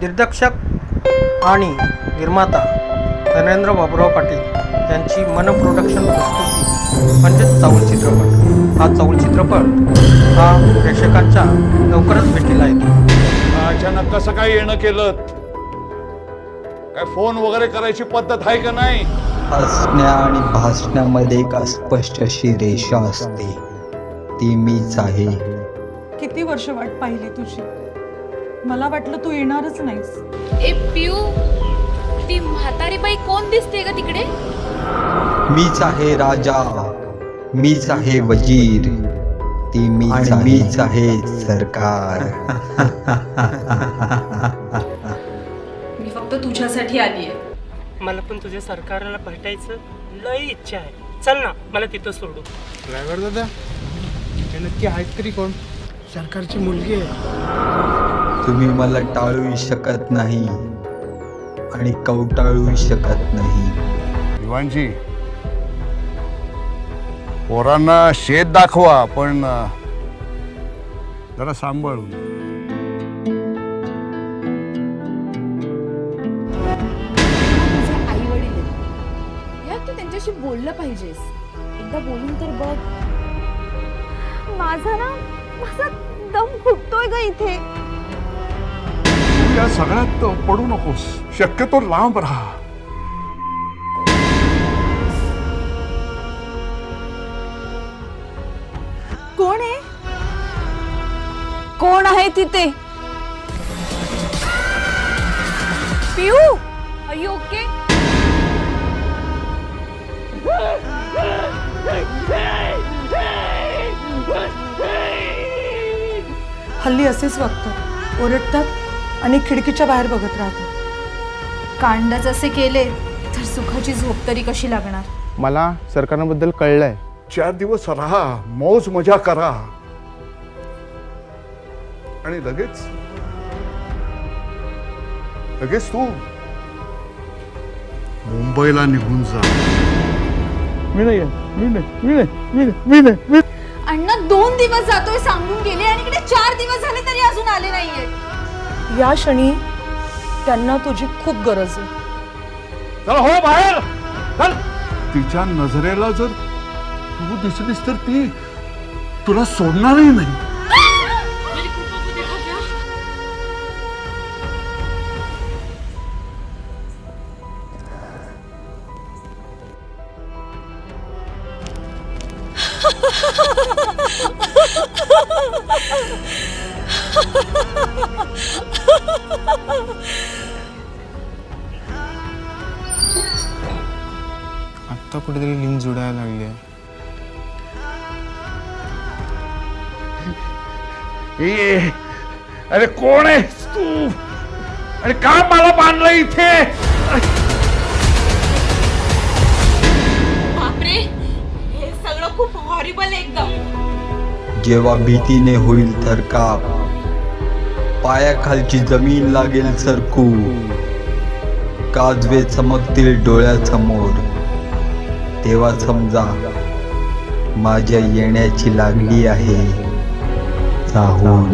दिग्दर्शक आणि निर्माता नरेंद्र बाबुराव पाटील यांची मन प्रोडक्शन प्रस्तुती म्हणजेच चाऊल चित्रपट. हा चाऊल चित्रपट हा प्रेक्षकांच्या लवकरच भेटीला येतो. अचानक कसं काय येणं केलं? काय फोन वगैरे करायची पद्धत आहे का नाही? हसण्या आणि भासण्यामध्ये एक अस्पष्ट अशी रेषा असते. ती मीच आहे. किती वर्ष वाट पाहिली तुझी? मला वाटलं तू येणारच नाहीस. ए पिऊ ती म्हातारी बाई कोण दिसते का तिकडे? मीच आहे राजा. मीच आहे वजीर. ती मीच मीच आहे सरकार. मी फक्त तुझ्यासाठी आली आहे मला पण तुझ्या सरकारला भेटायचं लई इच्छा आहे. चल ना मला तिथं सोडू. ड्रायव्हर दादा हे नक्की आहेत तरी कोण? सरकारची मुलगी आहे. तुम्ही मला टाळूही शकत नाही आणि कवटाळूही शकत नाही. दिवाणजी पोरांना शेत दाखवा पण जरा सांभाळून. तुझे आई वडील यार तू त्यांच्याशी बोललं पाहिजेस. एकदा बोलून तर बघ. माझा ना माझा दम फुटतोय ग इथे. तू या सगळ्यात पडू नकोस. शक्यतो लांब राहा. कोण आहे? कोण आहे तिथे? पिऊ आर यू ओके हल्ली असेच वागतात ओरडतात आणि खिडकीच्या बाहेर बघत राहतात कांडच असे केले तर सुखाची झोप तरी कशी लागणार? मला सरकारबद्दल कळलंय. चार दिवस राहा मौज मजा करा. आणि लगेच लगेच तू मुंबईला निघून जा. मी नाही मी नाही मी नाही मी नाही मी नाही अण्णा दोन दिवस जातोय सांगून गेले आणि इकडे चार दिवस झाले तरी अजून आले नाहीये. या क्षणी त्यांना तुझी खूप गरज आहे. चल हो बाहेर. चल. तिच्या नजरेला जर तू दिसलीस तर ती तुला सोडणारही नाही. आत्ता कुठेतरी लिंक जुडायला लागली आहे. अरे कोण आहेस तू? अरे का मला बांधलं इथे? बापरे हे सगळं खूप हॉरिबल एकदम. जेव्हा भीतीने होईल थरकाप पायाखालची जमीन लागेल सरकू. काजवे चमकतील डोळ्यासमोर. तेव्हा समजा माझ्या येण्याची लागली आहे चाहूल